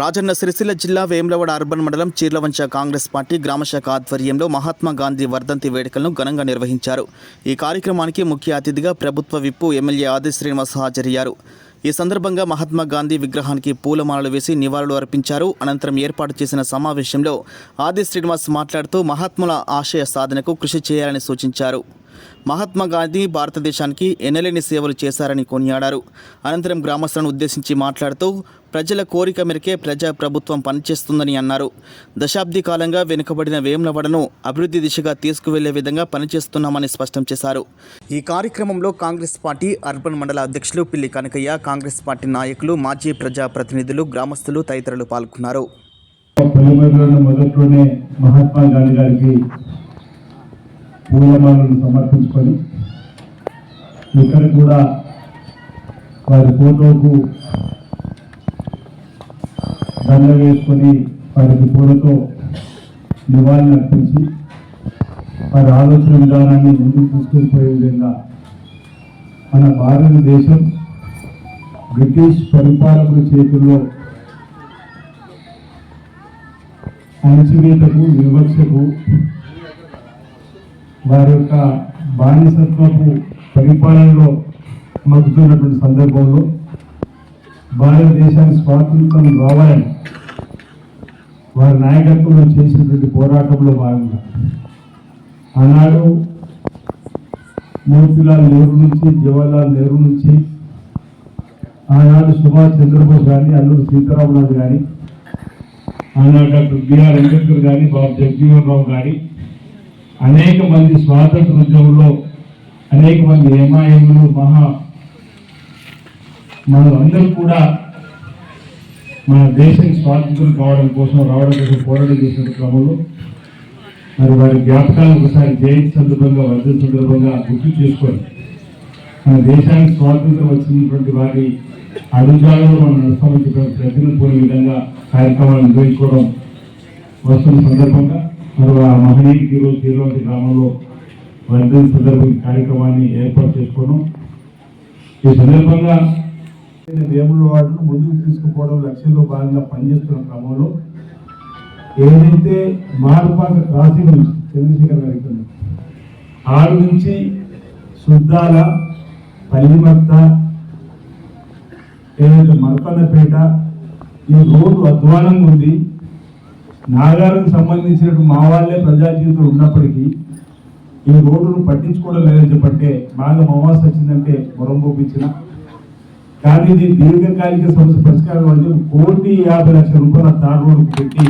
రాజన్న సిరిసిల్ల జిల్లా వేములవాడ అర్బన్ మండలం చీర్లవంచ కాంగ్రెస్ పార్టీ గ్రామశాఖ ఆధ్వర్యంలో మహాత్మా గాంధీ వర్ధంతి వేడుకలను ఘనంగా నిర్వహించారు. ఈ కార్యక్రమానికి ముఖ్య అతిథిగా ప్రభుత్వ విప్పు ఎమ్మెల్యే ఆది శ్రీనివాస్ హాజరయ్యారు. ఈ సందర్భంగా మహాత్మా గాంధీ విగ్రహానికి పూలమాలలు వేసి నివాళులు అర్పించారు. అనంతరం ఏర్పాటు చేసిన సమావేశంలో ఆది శ్రీనివాస్ మాట్లాడుతూ మహాత్ముల ఆశయ సాధనకు కృషి చేయాలని సూచించారు. మహాత్మా గాంధీ భారతదేశానికి ఎనలేని సేవలు చేశారని కొనియాడారు. అనంతరం గ్రామస్తులను ఉద్దేశించి మాట్లాడుతూ ప్రజల కోరిక మేరకే ప్రజా ప్రభుత్వం పనిచేస్తుందని అన్నారు. దశాబ్ది కాలంగా వెనుకబడిన వేములవాడను అభివృద్ధి దిశగా తీసుకువెళ్ళే విధంగా పనిచేస్తున్నామని స్పష్టం చేశారు. ఈ కార్యక్రమంలో కాంగ్రెస్ పార్టీ అర్బన్ మండల అధ్యక్షులు పిల్లి కనకయ్య కాంగ్రెస్ పార్టీ నాయకులు మాజీ ప్రజా ప్రతినిధులు గ్రామస్తులు తదితరులు పాల్గొన్నారు. పొలిమేరలోని మొదట్లోనే మహాత్మా గాంధీ గారికి పూలమాలను సమర్పించుకొని ఇక్కడ కూడా వారి ఫోటోకు దండ వేసుకొని వారికి పూలతో నివాళులు అర్పించి వారి ఆలోచన విధానాన్ని ముందుకు తీసుకెళ్ళిపోయే విధంగా మన భారతదేశం బ్రిటిష్ పరిపాలకుల చేతుల్లో అణచివేతకు వివక్షకు వారి యొక్క బానిసత్వపు పరిపాలనలో మగ్గుతున్నటువంటి సందర్భంలో భారతదేశానికి స్వాతంత్రం రావాలని వారి నాయకత్వంలో చేసినటువంటి పోరాటంలో భాగంగా ఆనాడు మోతిలాల్ నెహ్రూ నుంచి జవహర్లాల్ నెహ్రూ నుంచి ఆనాడు సుభాష్ చంద్రబోస్ కానీ అల్లూరి సీతారామరాజు కానీ ఆనాడు డాక్టర్ బిఆర్ అంబేద్కర్ కానీ బాబు జగజీవన్ రావు కానీ అనేక మంది స్వాతంత్ర ఉద్యమంలో అనేక మంది ఎంఐఎంలు మహా మనం అందరూ కూడా మన దేశం స్వాతంత్రం కావడం కోసం రావడం కోసం పోరాటం చేసిన క్రమంలో మరి వారి జ్ఞాపకాలను ఒకసారి జయంతి సందర్భంగా వర్ధన సందర్భంగా గుర్తు చేసుకొని మన దేశానికి స్వాతంత్రం వచ్చినటువంటి వారి అడుగుజాలలో మనం నడుస్తామని చెప్పిన ప్రజలు పోయే విధంగా కార్యక్రమాలు నిర్వహించుకోవడం వస్తున్న సందర్భంగా మరి ఆ మహనీయుడికి ఈరోజు తీరువంటి గ్రామంలో వర్ధన సందర్భం కార్యక్రమాన్ని ఏర్పాటు చేసుకోవడం ఈ సందర్భంగా వేముల వాటిని ముందుకు తీసుకుపోవడం లక్ష్యంలో భాగంగా పనిచేస్తున్న క్రమంలో ఏదైతే మారుపాక క్రాసింగ్ నుంచి చంద్రశేఖర్ గారి ఆరు నుంచి శుద్ధాల పల్లిమత్త ఏదైతే మరపన్నపేట ఈ రోడ్డు అధ్వానంగా ఉంది. నాగారికి సంబంధించినట్టు మా వాళ్ళే ప్రజా జీవితంలో ఉన్నప్పటికీ ఈ రోడ్డును పట్టించుకోవడం లేదని చెప్పంటే బాగా మమాస్ వచ్చిందంటే మొరం పంపించిన. కానీ ఇది దీర్ఘకాలిక సమస్య పరిష్కారం అంటే కోటి యాభై లక్షల రూపాయల తార్ రోడ్డు పెట్టి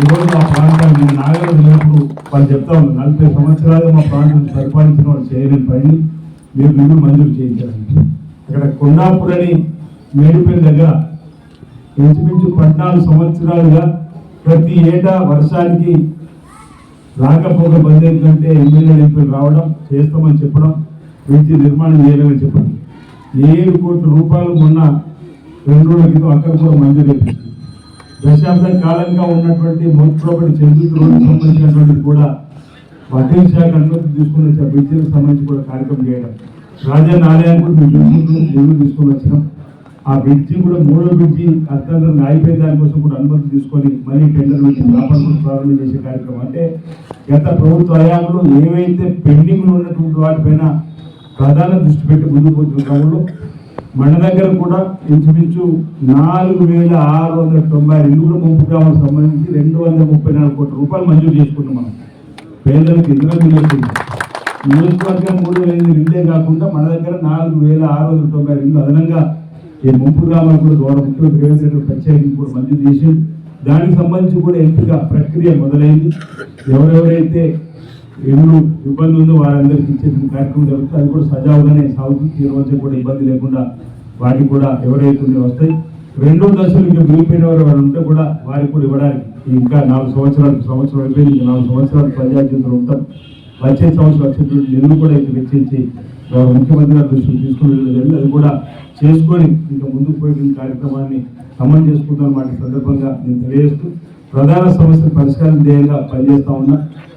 ఈరోజు మా ప్రాంతాన్ని నేను నాగరం లేనప్పుడు వాళ్ళు చెప్తా ఉన్నారు నలభై సంవత్సరాలు మా ప్రాంతం పరిపాలించిన వాళ్ళు చేయలేని పని మీరు నిధులు మంజూరు చేయించారండి అక్కడ కొండాపురని అని మేడిపల్లి దగ్గర ఇంచుమించు పద్నాలుగు సంవత్సరాలుగా ప్రతి ఏటా వర్షానికి రాకపోక బంద్ ఏంటంటే ఎమ్మెల్యే ఎంపీలు రావడం చేస్తామని చెప్పడం మంచి నిర్మాణం చేయలేమని చెప్పడం. ఏడు కోట్ల రూపాయలు మొన్న రెండు రోజుల క్రితం అక్కడ కూడా మంజూరు దశాబ్ద కాలంగా ఉన్నటువంటి మొత్తం చెందుతు రోడ్డు సంబంధించినటువంటి కూడా వడ్డీ శాఖ అనుమతి తీసుకుని వచ్చే బ్రిడ్జిలకు సంబంధించి కూడా కార్యక్రమం చేయడం. రాజన్న ఆలయానికి కూడా మేము చూసుకుంటూ తీసుకొని వచ్చినాం. ఆ బ్రిడ్జి కూడా మూడో బ్రిడ్జి అత్యంత ఆగిపోయిన దానికోసం కూడా అనుమతి తీసుకొని మళ్ళీ టెండర్ నుంచి వ్యాపారం ప్రారంభం చేసే కార్యక్రమం. అంటే గత ప్రభుత్వ హయాంలో ఏవైతే పెండింగ్లో ఉన్నటువంటి వాటిపైన ప్రధాన దృష్టి పెట్టి ముందుకు పోతున్న క్రమంలో మన దగ్గర కూడా ఇంచుమించు నాలుగు వేల ఆరు వందల తొంభై ఆరు ఇల్లు ముంపు గ్రామాలకు సంబంధించి రెండు వందల ముప్పై నాలుగు కోట్ల రూపాయలు మంజూరు చేసుకున్నాం మనం. పేదలకు ఇందులో మిగులుతుంది నియోజకవర్గం మూడు వేల ఇల్లే కాకుండా మన దగ్గర నాలుగు వేల ఆరు వందల తొంభై ఆరు ఇల్లు అదనంగా ఈ ముంపు గ్రామాలు కూడా గౌరవ ముఖ్యమంత్రి రేవంత్ ప్రత్యేకంగా కూడా మంజూరు చేసి దానికి సంబంధించి కూడా ఎంపిక ప్రక్రియ మొదలైంది. ఎవరెవరైతే ఎన్నో ఇబ్బంది ఉందో వారందరికీ ఇచ్చే కార్యక్రమం జరుగుతుంది. అది కూడా సజావుగానే సాగుతుంది. ఈ రోజు కూడా ఇబ్బంది లేకుండా వాటికి కూడా ఎవరైతే వస్తాయి. రెండో దశలు ఇంకా మిగిలిపోయిన వారు వారు ఉంటే కూడా వారికి కూడా ఇవ్వడానికి ఇంకా నాలుగు సంవత్సరాలు సంవత్సరం అయిపోయింది. ఇంకా నాలుగు సంవత్సరాలు ప్రజాజీవితంలో ఉంటాం. వచ్చే సంవత్సరం వచ్చేటువంటి నిధులు కూడా ఇక్కడ వెచ్చించి ముఖ్యమంత్రి గారి దృష్టికి తీసుకుని వెళ్ళి అది కూడా చేసుకొని ఇంకా ముందుకు పోయిన కార్యక్రమాన్ని అమలు చేసుకుంటాం వాటి సందర్భంగా నేను తెలియజేస్తూ ప్రధాన సమస్యల పరిష్కారం ధ్యేయంగా పనిచేస్తా ఉన్నా.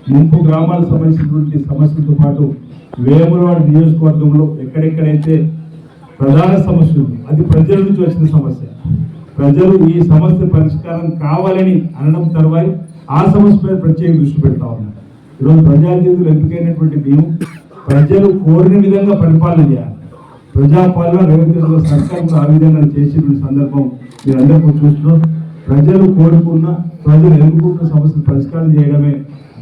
ముంపు గ్రామాలకు సంబంధించినటువంటి సమస్యలతో పాటు వేములవాడ నియోజకవర్గంలో ఎక్కడెక్కడైతే ప్రధాన సమస్య అది ప్రజల నుంచి వచ్చిన సమస్య. ప్రజలు ఈ సమస్య పరిష్కారం కావాలని అనడం తర్వాయి. ఆ సమస్యపై ప్రత్యేక దృష్టి పెడతా ఉన్నారు ఈరోజు ప్రజాజీవులు ఎంపికైనటువంటి మేము ప్రజలు కోరిన విధంగా పరిపాలన చేయాలి. ప్రజాపాలన రేవంత్ రెడ్డి గారి సర్కార్ సందర్భం మీరందరూ చూస్తున్నాం. ప్రజలు కోరుకున్న ప్రజలు ఎదుర్కొన్న సమస్యలు పరిష్కారం చేయడమే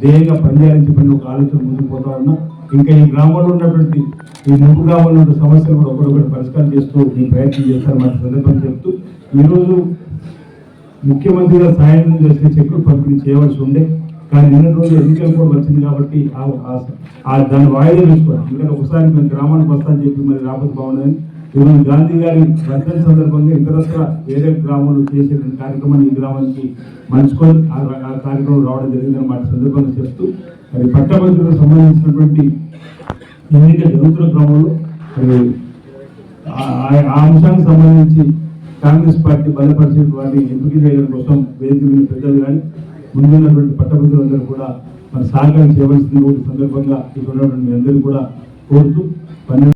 ధ్యేయంగా పనిచేయాలని చెప్పిన ఒక ఆలోచన ముందుకు పోతా ఉన్నా. ఇంకా ఈ గ్రామంలో ఉన్నటువంటి ఈ ముంపు గ్రామంలో ఉన్న సమస్యలు కూడా ఒకరొకటి పరిష్కారం చేస్తూ ఈ ప్రయత్నం చేస్తారు మన సందర్భం చెప్తూ ఈరోజు ముఖ్యమంత్రిగా సాయం చేసే చెక్కులు పంపిణీ చేయవలసి ఉండే. కానీ నిన్న రోజు ఎన్నికల కూడా వచ్చింది కాబట్టి ఆ- దాన్ని వాయిదా వేసుకోవాలి ఎందుకంటే ఒకసారి మేము గ్రామానికి వస్తామని చెప్పి మరి రాబోతు బాగుండదని. ఈరోజు గాంధీ గారి వర్ధన సందర్భంగా ఇతరత్ర వేరే గ్రామంలో చేసే కార్యక్రమాన్ని ఈ గ్రామానికి మంచుకొని ఆ కార్యక్రమం రావడం జరిగిందని మాట సందర్భంగా చెప్తూ మరి పట్టభద్రులకు సంబంధించినటువంటి ఎన్నిక జరుగుతున్న క్రమంలో మరి ఆ- అంశానికి సంబంధించి కాంగ్రెస్ పార్టీ బలపరిచే వారిని ఎంపిక చేయడం కోసం వేదిక పెద్దలు కానీ ముందున్నటువంటి పట్టభద్రులందరూ కూడా మరి సహకారం చేయవలసింది సందర్భంగా ఇక్కడ ఉన్నటువంటి మీ అందరూ కూడా కోరుతూ పన్నెండు